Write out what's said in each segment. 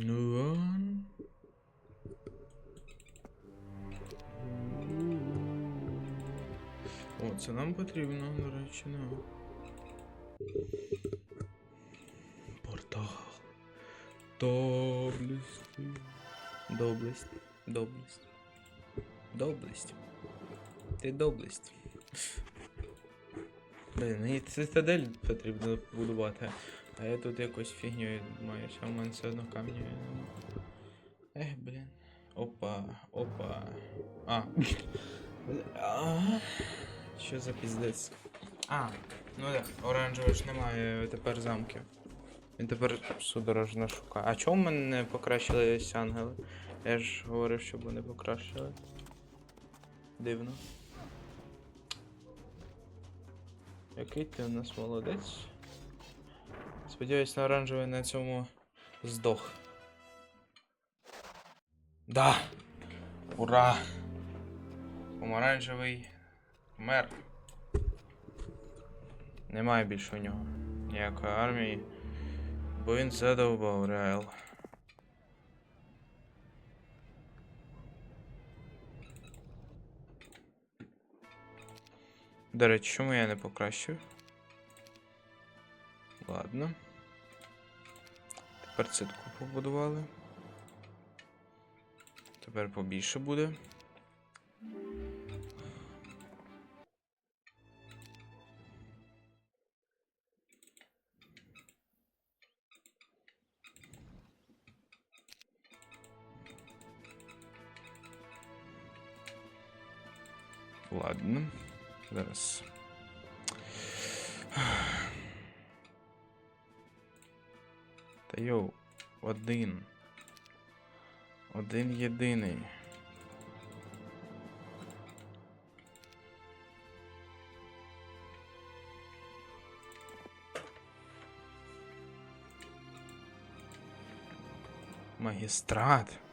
Ну. О, це нам потрібно, до речі, ну. Портал. Доблесть. Доблесть. Доблесть. Доблесть. Ти доблесть. Блін, мені цитадель потрібно будувати. А я тут якось фігню маю, а в мене все одно камню. Ех, блін. Опа, опа. А. Бля. Що за піздець? А, ну так, оранжевого ж немає тепер замків. Він тепер судорожно шукає. А чому в мене не покращились ангели? Я ж говорив, щоб вони покращили. Дивно. Який ти у нас молодець? Сподіваюсь, на оранжевий на цьому здох. Да! Ура! Помаранчевий мер. Немає більше у нього ніякої армії. Бо він задовбав реал. До речі, чому я не покращив? Ладно. Тепер цитку побудували. Тепер побільше буде. Ладно. Зараз. Та йоу, один. Один єдиний. Магістрат.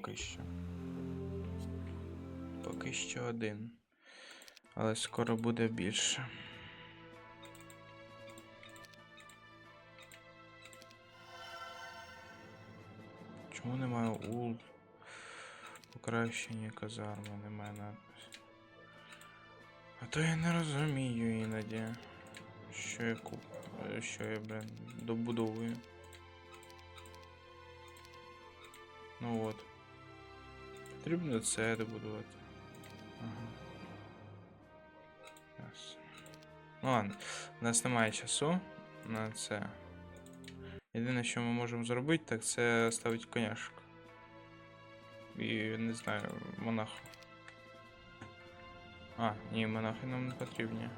Поки що. Поки що один. Але скоро буде більше. Чому немає ул? Покращення казарми, немає надпису. А то я не розумію іноді, що я куп... що я, блин, добудовую. Ну от. Потрібно це добудувати. Ага. Ну ладно, у нас немає часу на це. Єдине, що ми можемо зробити, так це ставити коняшок. І не знаю, монах. А, ні, монахи нам не потрібні.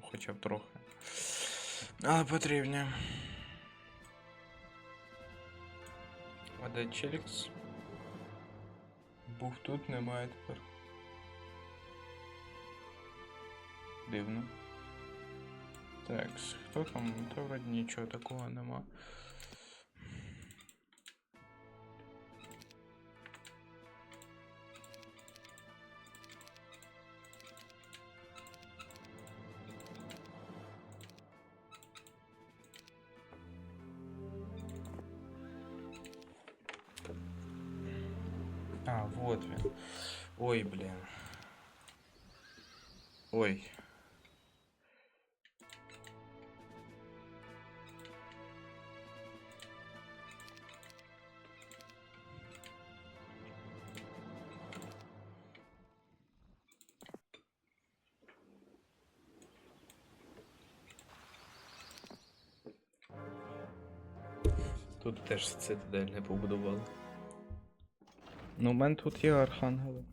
Хоча б трохи. Але потрібні. А де Челікс? Був тут, немає тепер. Дивно. Так, хто там? Та вроді нічого такого нема. Ой, блин. Ой. Тут теж цитадель не побудували. Ну, у мене тут є архангели.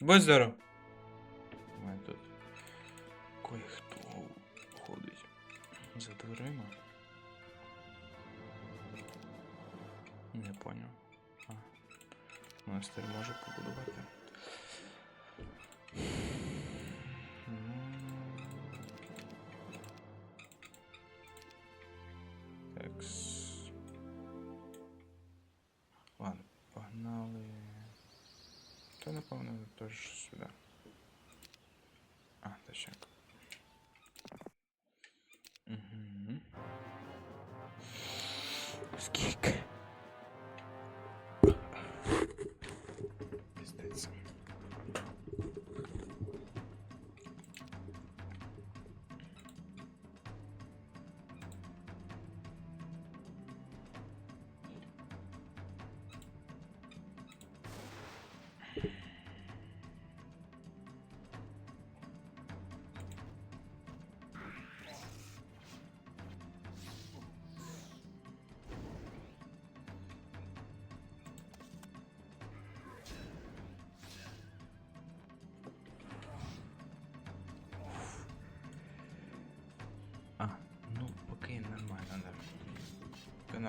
Будь здоров. Та напевно теж сюди.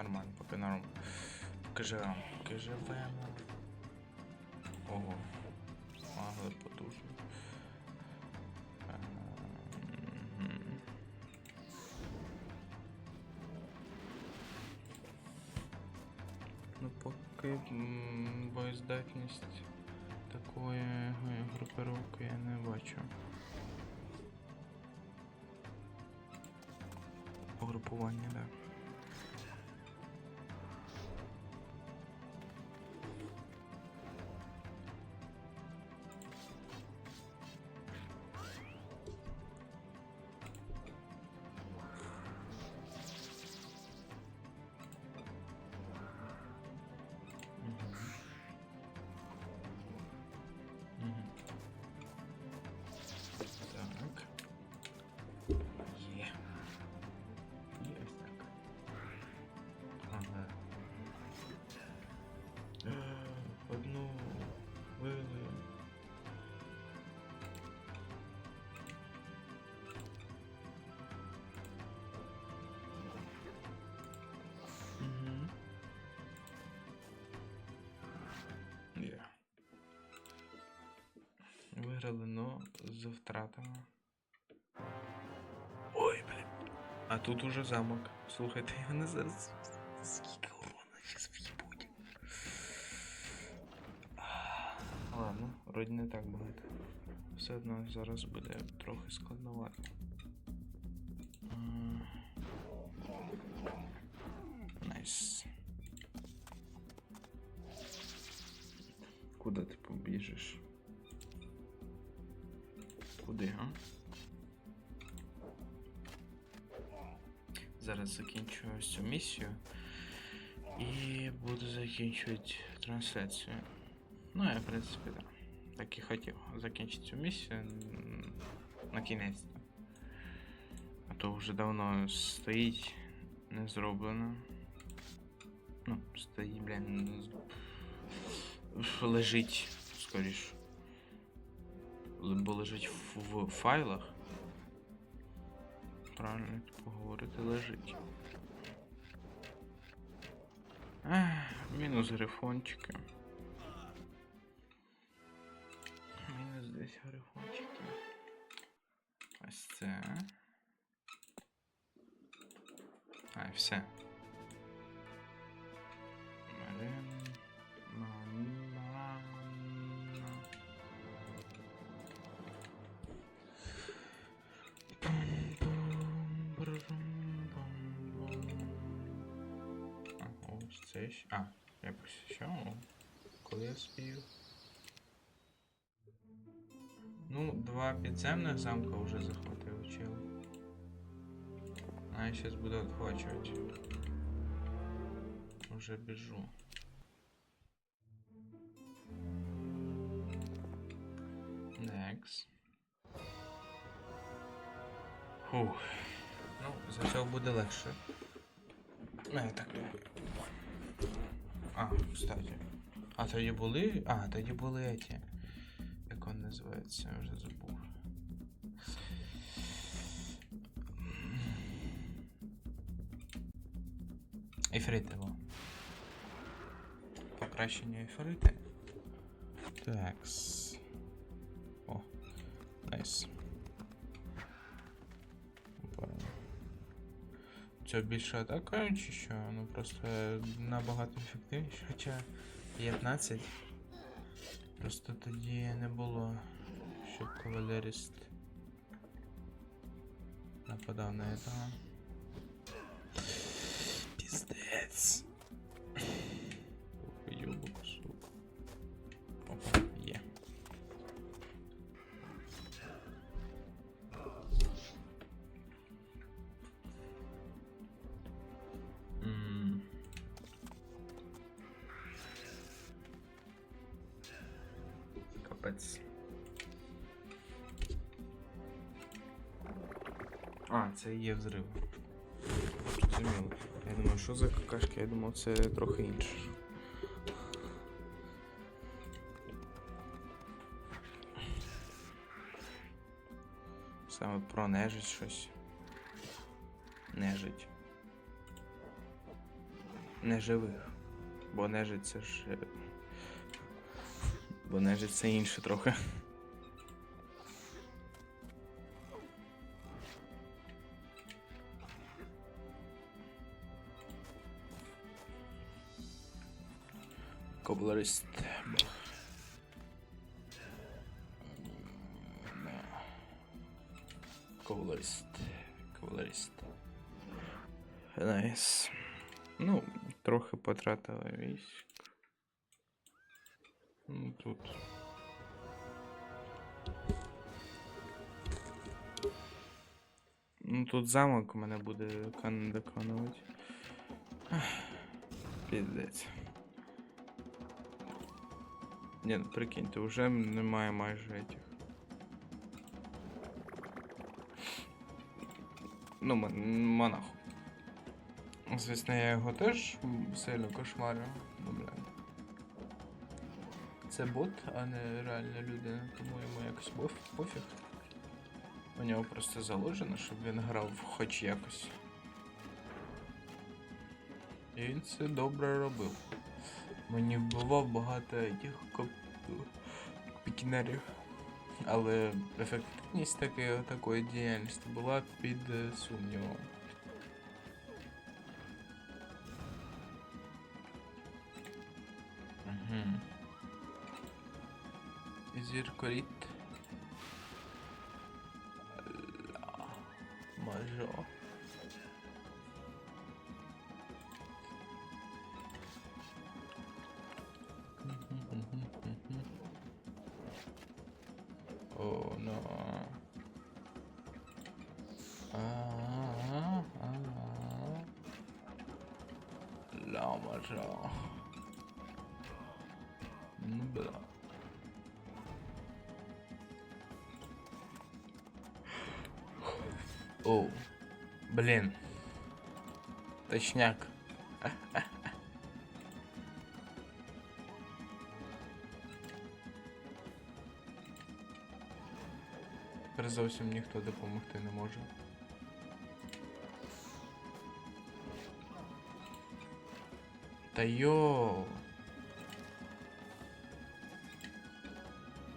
Нормально, поки нормально. Поки живемо, поки живемо. Ого. Магли потужні. Ем, Ну, поки боєздатність такої групировки я не бачу. Угрупування, да. Виграли, но з втратами. Ой, блін. А тут уже замок. Слухайте, вони зараз. Скільки урона зараз в'їбуть. Ладно, вроді не так багато. Все одно зараз буде трохи складновато. Найс. Куди ти побіжиш? Зараз закінчу ось цю місію. І буду закінчувати трансляцію. Ну, я, в принципі, так. Так і хотів закінчити цю місію на кінець. А то вже давно стоїть, не зроблено. Ну, стоїть, блін, лежить, скоріш. Л- Бо лежить в, в файлах. Правильно типу говорити, лежить. Ех, мінус грифончики. Мінус десь грифончики. Ось це. А, і все. О, Коли я спію. Ну, два підземних замка вже захватив чел. А я сейчас буду отхвачивать. Уже бежу. Next. Фух. Ну, за цього буде легше. Ну, я так думаю. А, кстати. А тоді були. А, тоді були эти. Як він називається, я вже забув. Ефрити, во. Покращення ефрити. Такс. О, найс. Опа. Це більше атака чи що? Ну просто набагато ефективніше, хоча 15. Просто тоді не було, щоб кавалерист нападав на этого. Капець. А, це є взрив. Зрозуміло. Я думаю, що за какашки? Я думав, це трохи інше. Саме про нежить щось. Нежить. Неживих. Бо нежить це ж. Бо нежить це інше трохи. Коблерист. Коблерист. Коблерист. Найс. Ну, трохи потратила військ. Ну, тут. Ну, тут замок у мене буде кан доконувати. Піздець. Ні, ну прикиньте, вже немає майже этих. Ну, мон- монаху. Звісно, я його теж сильно кошмарю. Ну, блядь. Це бот, а не реальна людина, тому йому якось пофіг. У нього просто заложено, щоб він грав хоч якось. І він це добре робив. Мені вбивав багато тих коп... пікінерів. Але ефективність таки, такої діяльності була під е, сумнівом. zirconite. Euh, La major. oh no. Ah, ah, ah. La major. Bah. Оу. Блін. Точняк. Тепер зовсім ніхто допомогти не може. Та йоу.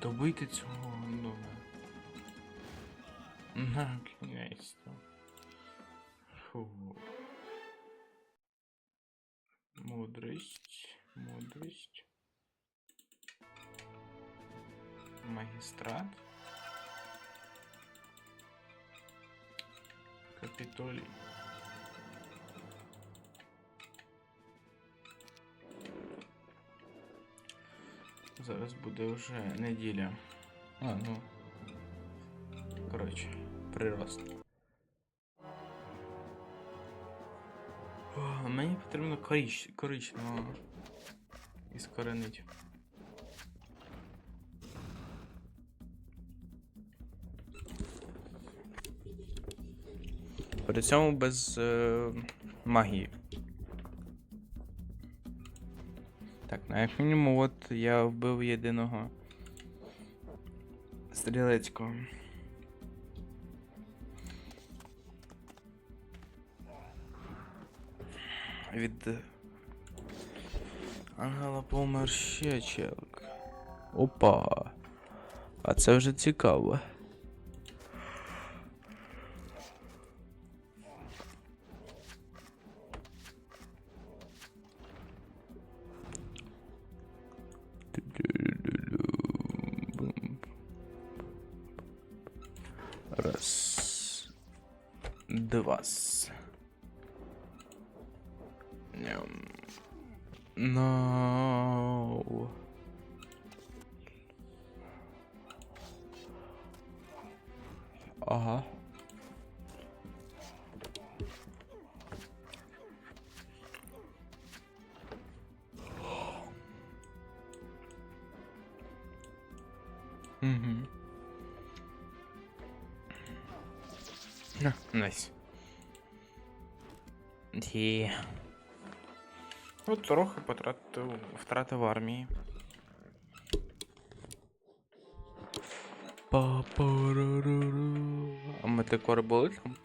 Добити цього гандона. Наконец-то. Фу. Мудрость, мудрость. Магистрат. Капитолий. Зараз буде вже неділя. А, ну. Коротше, прирост. Мені потрібно коріч, коричневого іскоренить. При цьому без е, магії. Так, ну як мінімум, от я вбив єдиного стрілецького. Від Ангела помер ще челк. Опа. А це вже цікаво. Раз. Два. No. Ага. Угу. На, найс. От трохи потратив втратив армії. Па-па-ра-ра-ра. А метекори були там?